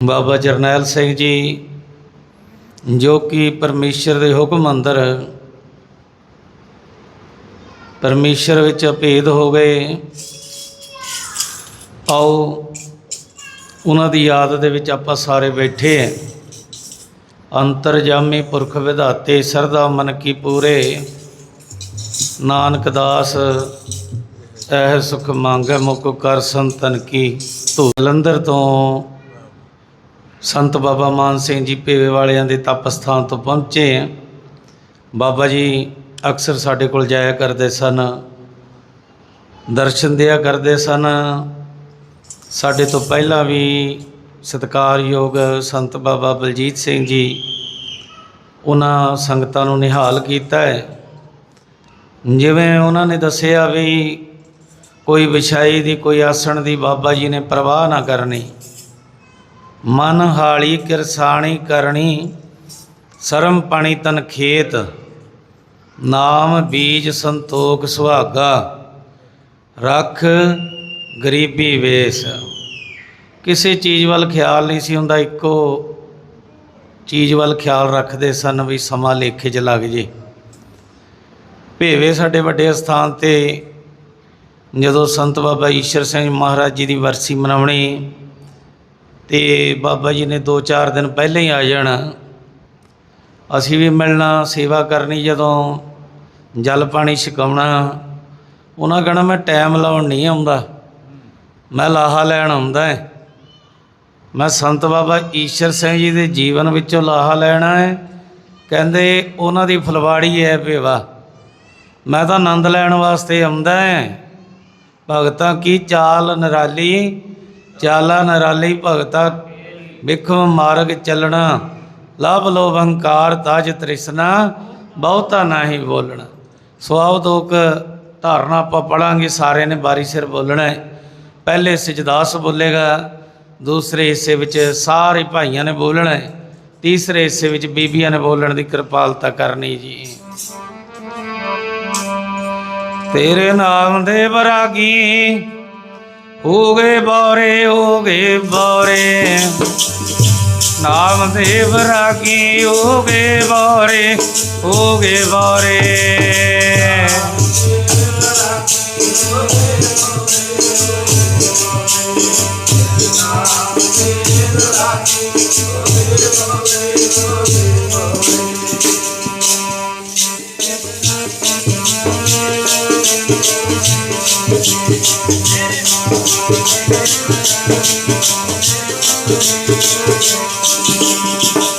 ਬਾਬਾ ਜਰਨੈਲ ਸਿੰਘ ਜੀ, ਜੋ ਕਿ ਪਰਮੇਸ਼ਰ ਦੇ ਹੁਕਮ ਅੰਦਰ ਪਰਮੇਸ਼ਰ ਵਿੱਚ ਅਭੇਦ ਹੋ ਗਏ। ਆਓ, ਉਹਨਾਂ ਦੀ ਯਾਦ ਦੇ ਵਿੱਚ ਆਪਾਂ ਸਾਰੇ ਬੈਠੇ ਹਾਂ ਅੰਤਰਜਾਮੀ ਪੁਰਖ ਵਿਧਾਤੇ ਸਰਦਾ ਮਨ ਕੀ ਪੂਰੇ। ਨਾਨਕ ਦਾਸ, ਇਹ ਸੁਖ ਮੰਗੈ ਮੁਖ ਕਰ ਸੰਤਨ ਕੀ। ਧੂ ਜਲੰਧਰ ਤੋਂ ਸੰਤ ਬਾਬਾ ਮਾਨ ਸਿੰਘ ਜੀ ਪੇਵੇ ਵਾਲਿਆਂ ਦੇ ਤਪ ਸਥਾਨ ਤੋਂ ਪਹੁੰਚੇ ਹਾਂ। ਬਾਬਾ ਜੀ ਅਕਸਰ ਸਾਡੇ ਕੋਲ ਜਾਇਆ ਕਰਦੇ ਸਨ, ਦਰਸ਼ਨ ਦਿਆ ਕਰਦੇ ਸਨ। ਸਾਡੇ ਤੋਂ ਪਹਿਲਾਂ ਵੀ ਸਤਿਕਾਰਯੋਗ ਸੰਤ ਬਾਬਾ ਬਲਜੀਤ ਸਿੰਘ ਜੀ ਉਹਨਾਂ ਸੰਗਤਾਂ ਨੂੰ ਨਿਹਾਲ ਕੀਤਾ ਹੈ। ਜਿਵੇਂ ਉਹਨਾਂ ਨੇ ਦੱਸਿਆ ਵੀ ਕੋਈ ਵਿਛਾਈ ਦੀ, ਕੋਈ ਆਸਣ ਦੀ ਬਾਬਾ ਜੀ ਨੇ ਪਰਵਾਹ ਨਾ ਕਰਨੀ। ਮਨ ਹਾਲੀ ਕਿਰਸਾਣੀ ਕਰਨੀ, ਸਰਮ ਪਾਣੀ ਤਨ ਖੇਤ, ਨਾਮ ਬੀਜ ਸੰਤੋਖ ਸੁਹਾਗਾ, ਰੱਖ ਗਰੀਬੀ ਵੇਸ। ਕਿਸੇ ਚੀਜ਼ ਵੱਲ ਖਿਆਲ ਨਹੀਂ ਸੀ ਹੁੰਦਾ, ਇੱਕੋ ਚੀਜ਼ ਵੱਲ ਖਿਆਲ ਰੱਖਦੇ ਸਨ ਵੀ ਸਮਾਂ ਲੇਖੇ 'ਚ ਲੱਗ ਜੇ। ਭੇਵੇ ਸਾਡੇ ਵੱਡੇ ਸਥਾਨ ਤੇ, ਜਦੋਂ ਸੰਤ ਬਾਬਾ ਈਸ਼ਰ ਸਿੰਘ ਮਹਾਰਾਜ ਜੀ ਦੀ ਵਰਸੀ ਮਨਾਉਣੀ ਤੇ ਬਾਬਾ ਜੀ ਨੇ 2-4 ਦਿਨ ਪਹਿਲਾਂ ਹੀ ਆ ਜਾਣਾ। ਅਸੀਂ ਵੀ ਮਿਲਣਾ, ਸੇਵਾ ਕਰਨੀ, ਜਦੋਂ ਜਲ ਪਾਣੀ ਛਕਾਉਣਾ। ਉਹਨਾਂ ਕਹਿਣਾ, ਮੈਂ ਟਾਈਮ ਲਾਉਣ ਨਹੀਂ ਆਉਂਦਾ। ਮੈਂ ਲਾਹਾ ਲੈਣ ਆਉਂਦਾ ਹੈ ਮੈਂ ਸੰਤ ਬਾਬਾ ਈਸ਼ਰ ਸਿੰਘ ਜੀ ਦੇ ਜੀਵਨ ਵਿੱਚੋਂ ਲਾਹਾ ਲੈਣਾ ਹੈ ਕਹਿੰਦੇ, ਉਹਨਾਂ ਦੀ ਫਲਵਾੜੀ ਹੈ ਭੇਵਾ। ਮੈਂ ਤਾਂ ਆਨੰਦ ਲੈਣ ਵਾਸਤੇ ਆਉਂਦਾ ਹੈ ਭਗਤਾਂ ਕੀ ਚਾਲ, ਨਿਰਾਲੀ? ਚਾਲਾ ਨਿਰਾਲੀ ਭਗਤਾ, ਵਿਖੋ ਮਾਰਗ ਚੱਲਣਾ, ਲਭ ਲੋਭ ਹੰਕਾਰ ਤਾਜ ਤ੍ਰਿਸ਼ਨਾ, ਬਹੁਤਾ ਨਹੀਂ ਬੋਲਣਾ। ਸੋ ਆਓ ਧਾਰਨਾ ਆਪਾਂ ਪੜਾਂਗੇ, ਸਾਰੇ ਨੇ ਬਾਰੀ ਸਿਰ ਬੋਲਣਾ ਹੈ। ਪਹਿਲੇ ਸਜਦਾਸ ਬੋਲੇਗਾ, ਦੂਸਰੇ ਹਿੱਸੇ ਵਿੱਚ ਸਾਰੇ ਭਾਈਆਂ ਨੇ ਬੋਲਣਾ ਹੈ। ਤੀਸਰੇ ਹਿੱਸੇ ਵਿੱਚ ਬੀਬੀਆਂ ਨੇ ਬੋਲਣ ਦੀ ਕਿਰਪਾਲਤਾ ਕਰਨੀ ਜੀ। ਤੇਰੇ ਨਾਮ ਦੇ ਬਰਾਗੀ ਹੋਗੇ ਬੋਰੇ ਹੋਗੇ ਬੋਰੇ ਨਾਮ ਦੇਵ ਰਾਗੀ ਹੋਗੇ ਬੋਰੇ ਹੋਗੇ ਬੋਰੇ ਨਾਮ ਦੇਵ ਰਾਗੀ ਹੋਗੇ ਬੋਰੇ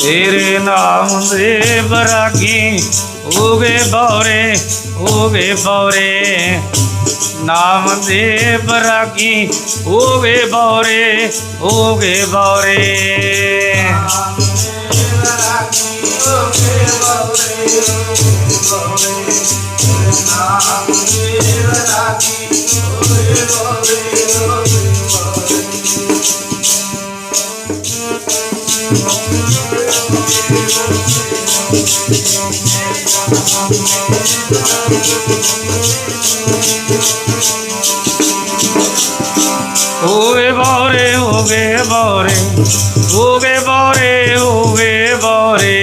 ਤੇਰੇ ਨਾਮ ਦੇ ਬਰਾਗੀ ਹੋਗੇ ਬੌਰੇ ਹੋਗੇ ਬੌਰੇ ਨਾਮ ਦੇ ਬਰਾਗੀ ਹੋਗੇ ਬੌਰੇ ਹੋਗੇ ਬੌਰੇ ਨਾਮ ਦੇ ਬਰਾਗੀ ਹੋਗੇ ਬੌਰੇ ওবে বরে ওবে বরে ওবে বরে ওবে বরে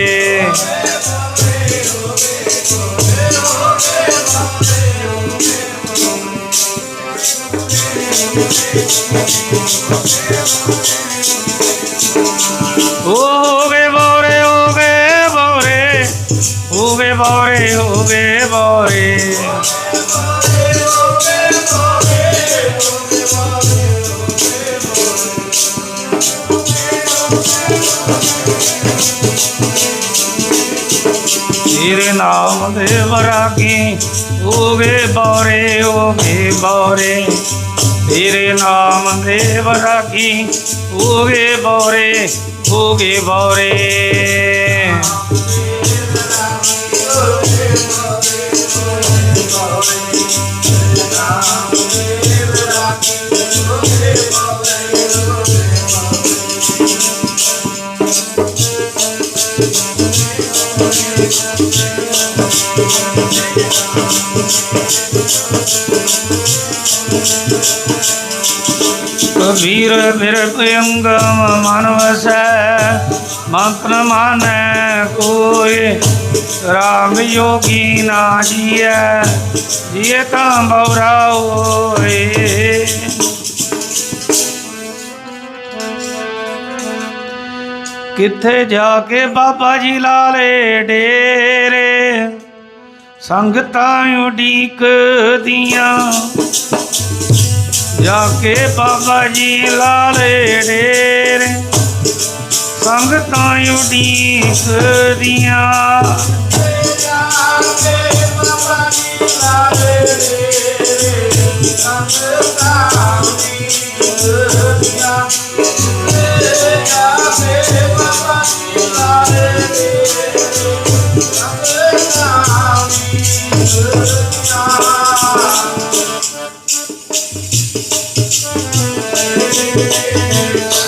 Thank you. ওগে বরে ওগে বরে ওগে বরে ওগে বরে। तेरे नाम देव राखी ओगे बौरे ओगे बौरे ਤੇਰੇ ਨਾਮ ਦੇ ਵਰਾਗੀ ਹੋਗੇ ਬੋਰੇ ਹੋਗੇ ਬੋਰੇ ਨਾਮ ਦੇ ਵਰਾਗੀ ਹੋਗੇ ਬੋਰੇ ਹੋ ਗਏ ਬੌਰੇ ਵੀਰ ਫਿਰ ਅੰਗਮ ਮਨ ਵਸੈ ਮੰਤਰ ਮਾਨੈ ਕੋਏ ਰਾਮ ਯੋਗੀ ਨਾ ਜੀਐ ਜੀਏ ਤਾਂ ਬਉਰਾ ਹੋਏ ਕਿੱਥੇ ਜਾ ਕੇ ਬਾਬਾ ਜੀ ਲਾਲੇ ਡੇਰੇ ਸੰਗਤਾਂ ਉਡੀਕਦੀਆਂ ਜਾ ਕੇ ਬਾਬਾ ਜੀ ਲਾਲੇ ਡੇਰੇ। ਸੰਗਤਾਂ ਉਡੀਕ ਦੀਆਂ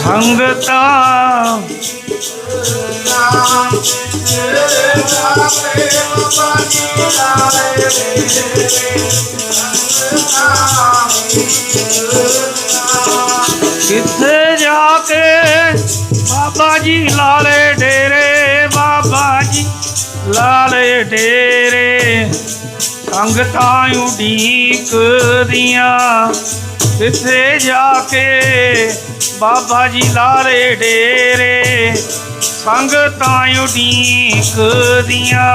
ਸੰਗਤਾਂ ਕਿੱਥੇ ਜਾ ਕੇ ਬਾਬਾ ਜੀ ਲਾਲੇ ਡੇਰੇ ਬਾਬਾ ਜੀ ਲਾਲੇ ਡੇਰੇ। ਸੰਗਤਾਂ ਉਡੀਕ ਦੀਆਂ ਕਿੱਥੇ ਜਾ ਕੇ ਬਾਬਾ ਜੀ ਲਾਰੇ ਡੇਰੇ ਸੰਗਤਾਂ ਉਡੀਕ ਦੀਆਂ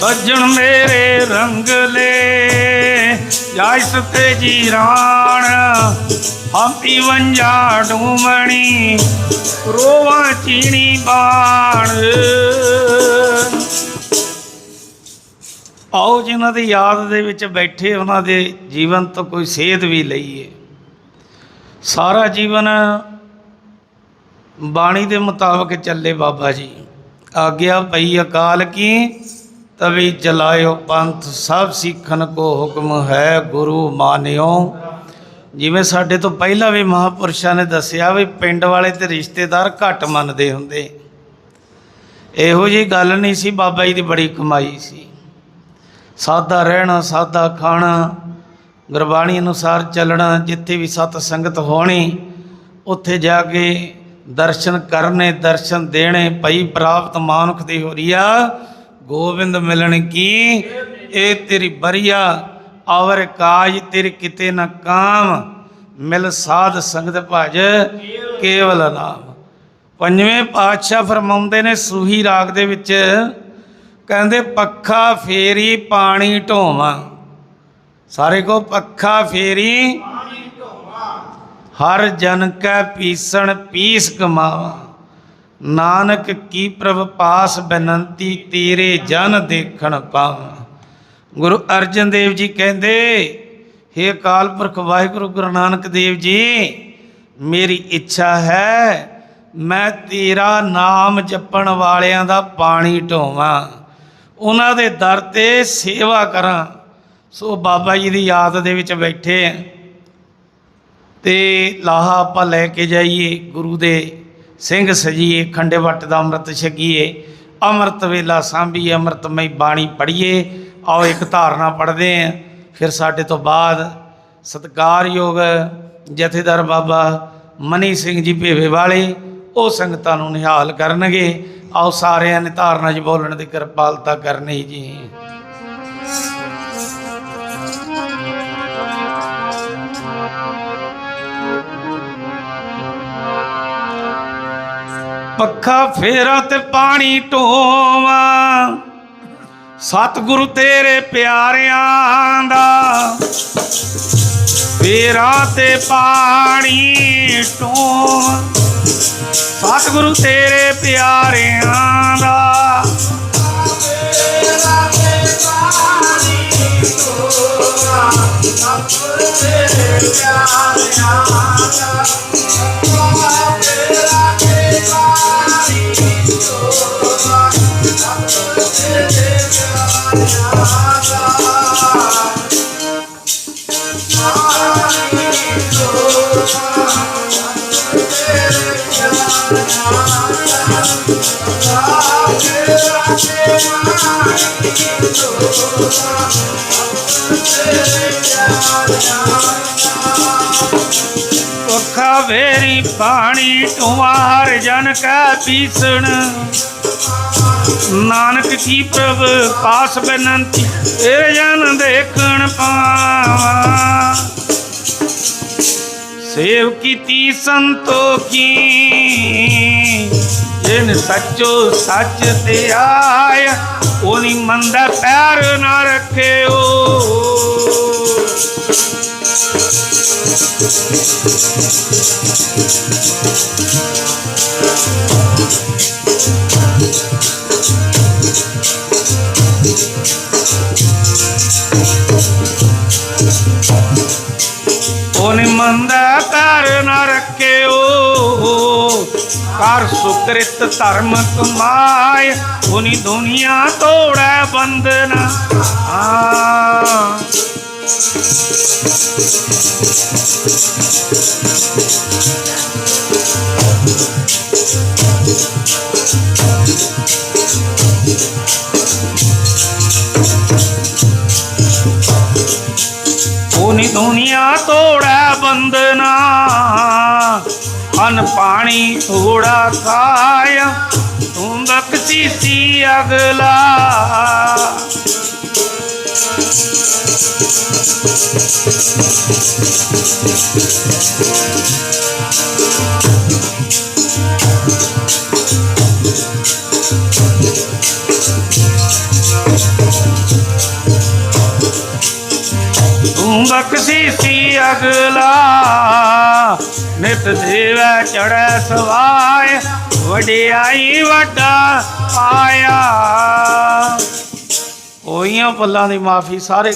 ਸੱਜਣ ਮੇਰੇ ਰੰਗਲੇ ਜਾਇਸ ਤੇ ਜੀਰਾਣ। ਹਾਪੀ ਵੰਜਾ ਡੂਮਣੀ ਰੋਵਾਂ ਚੀਣੀ ਬਾਣ। ਆਓ ਜਿਨ੍ਹਾਂ ਦੀ ਯਾਦ ਦੇ ਵਿੱਚ ਬੈਠੇ, ਉਹਨਾਂ ਦੇ ਜੀਵਨ ਤੋਂ ਕੋਈ ਸੇਧ ਵੀ ਲਈਏ। ਸਾਰਾ ਜੀਵਨ ਬਾਣੀ ਦੇ ਮੁਤਾਬਕ ਚੱਲੇ ਬਾਬਾ ਜੀ। ਆਗਿਆ ਪਈ ਅਕਾਲ ਕੀ, ਤਵੇ ਚਲਾਇਓ ਪੰਥ ਸਭ ਸਿੱਖਣ ਕੋ ਹੁਕਮ ਹੈ ਗੁਰੂ ਮਾਨਿਓ। ਜਿਵੇਂ ਸਾਡੇ ਤੋਂ ਪਹਿਲਾਂ ਵੀ ਮਹਾਪੁਰਸ਼ਾਂ ਨੇ ਦੱਸਿਆ ਵੀ ਪਿੰਡ ਵਾਲੇ ਤੇ ਰਿਸ਼ਤੇਦਾਰ ਘੱਟ ਮੰਨਦੇ ਹੁੰਦੇ। ਇਹੋ ਜੀ ਗੱਲ ਨਹੀਂ ਸੀ, ਬਾਬਾ ਜੀ ਦੀ ਬੜੀ ਕਮਾਈ ਸੀ। ਸਾਦਾ ਰਹਿਣਾ, ਸਾਦਾ ਖਾਣਾ, ਗੁਰਬਾਣੀ ਅਨੁਸਾਰ ਚੱਲਣਾ, ਜਿੱਥੇ ਵੀ ਸਤ ਸੰਗਤ ਹੋਣੀ, ਉੱਥੇ ਜਾ ਕੇ ਦਰਸ਼ਨ ਕਰਨੇ, ਦਰਸ਼ਨ ਦੇਣੇ, ਭਈ ਪ੍ਰਾਪਤ ਮਾਨੁਖ ਦੀ ਹੋਰੀਆ ਗੋਬਿੰਦ ਮਿਲਣ ਕੀ? ਇਹ ਤੇਰੀ ਬਰੀਆ, ਆਵਰ ਕਾਜ ਤੇਰੇ ਕਿਤੇ ਨਾ ਕਾਮ, ਮਿਲ ਸਾਧ ਸੰਗਤ ਭਜ ਕੇਵਲ ਨਾਮ। ਪੰਜਵੇਂ ਪਾਤਸ਼ਾਹ ਫਰਮਾਉਂਦੇ ਨੇ, ਸੂਹੀ ਰਾਗ ਦੇ ਵਿੱਚ ਕਹਿੰਦੇ ਪੱਖਾ ਫੇਰੀ ਪਾਣੀ ਢੋਵਾਂ। ਸਾਰੇ ਕੋ ਪੱਖਾ ਫੇਰੀ ਹਰ ਜਨ ਕੈ ਪੀਸਣ ਪੀਸ ਕਮਾਵਾ। ਨਾਨਕ ਕੀ ਪ੍ਰਭ ਪਾਸ ਬੇਨੰਤੀ ਤੇਰੇ ਜਨ ਦੇਖਣ ਪਾਵਾਂ। ਗੁਰੂ ਅਰਜਨ ਦੇਵ ਜੀ ਕਹਿੰਦੇ, ਹੇ ਅਕਾਲ ਪੁਰਖ ਵਾਹਿਗੁਰੂ, ਗੁਰੂ ਨਾਨਕ ਦੇਵ ਜੀ, ਮੇਰੀ ਇੱਛਾ ਹੈ, ਮੈਂ ਤੇਰਾ ਨਾਮ ਜਪਣ ਵਾਲਿਆਂ ਦਾ ਪਾਣੀ ਢੋਵਾਂ। ਉਹਨਾਂ ਦੇ ਦਰ ਤੇ ਸੇਵਾ ਕਰਾਂ। ਸੋ ਬਾਬਾ ਜੀ ਦੀ ਯਾਦ ਦੇ ਵਿੱਚ ਬੈਠੇ ਆ। ਤੇ ਲਾਹਾ ਆਪਾਂ ਲੈ ਕੇ ਜਾਈਏ, ਗੁਰੂ ਦੇ ਸਿੰਘ ਸਜੀਏ, ਖੰਡੇ ਵੱਟ ਦਾ ਅੰਮ੍ਰਿਤ ਛਕੀਏ, ਅੰਮ੍ਰਿਤ ਵੇਲਾ ਸਾਂਭੀਏ, ਅੰਮ੍ਰਿਤਮਈ ਬਾਣੀ ਪੜ੍ਹੀਏ, ਆਓ ਇੱਕ ਧਾਰਨਾ ਪੜ੍ਹਦੇ ਆਂ। ਫਿਰ ਸਾਡੇ ਤੋਂ ਬਾਅਦ ਸਤਿਕਾਰਯੋਗ ਜਥੇਦਾਰ ਬਾਬਾ ਮਨੀ ਸਿੰਘ ਜੀ ਭੇਵੇ ਵਾਲੇ, ਉਹ ਸੰਗਤਾਂ ਨੂੰ ਨਿਹਾਲ ਕਰਨਗੇ। ਆਓ ਸਾਰਿਆਂ ਨੇ ਧਾਰਨਾ 'ਚ ਬੋਲਣ ਦੀ ਕਿਰਪਾਲਤਾ ਕਰਨੀ ਜੀ। ਪੱਖਾ ਫੇਰਾ ਤੇ ਪਾਣੀ ਢੋਵਾਂ, ਸਤਿਗੁਰੂ ਤੇਰੇ ਪਿਆਰਿਆਂ ਦਾ। ਫੇਰਾ ਤੇ ਪਾਣੀ ਢੋਵਾਂ। ਸਤਿਗੁਰੂ ਤੇਰੇ ਪਿਆਰਿਆਂ ਦਾ। ਔਖਾ ਵੇਰੀ ਪਾਣੀ ਤੁਮਾਰ ਜਨ ਕੈ ਪੀਸਣ। ਨਾਨਕ ਕੀ ਪ੍ਰਭ ਪਾਸ ਬੇਨੰਤੀ ਤੇਰੇ ਜਨ ਦੇਖਣ ਪਾਵਾਂ। ਸੇਵ ਕੀਤੀ ਸੰਤੋਖੀ ਜਿਨ ਸੱਚੋ ਸੱਚ ਤੇ ਆਇਆ। ਮੰਦਾ ਪੈਰ ਨਾ ਰੱਖਿਓ। ਉਹਨੇ ਮੰਦਾ ਪੈਰ ਨਾ ਰੱਖਿਓ ਸੁਕ੍ਰਿਤ ਧਰਮ ਕਮਾਏ ਉਨੀ ਦੁਨੀਆ ਤੋੜੈ ਬੰਦਨਾ ਆ ਉਹਨੀ ਦੁਨੀਆ ਤੋੜੈ ਅਨ ਪਾਣੀ ਥੋੜਾ ਖਾਇਆ ਤੂੰ ਬਖਸ਼ੀ ਸੀ ਅਗਲਾ। ਤੂੰ ਬਖਸ਼ੀ ਸੀ ਅਗਲਾ। ਨਿਤ ਦੇਵੈ ਚੜੈ ਸਵਾਇ ਵਡਿਆਈ ਵੱਡਾ ਆਇਆ ਹੋਈਆਂ ਪੱਲਾਂ ਦੀ ਮਾਫੀ ਸਾਰੇ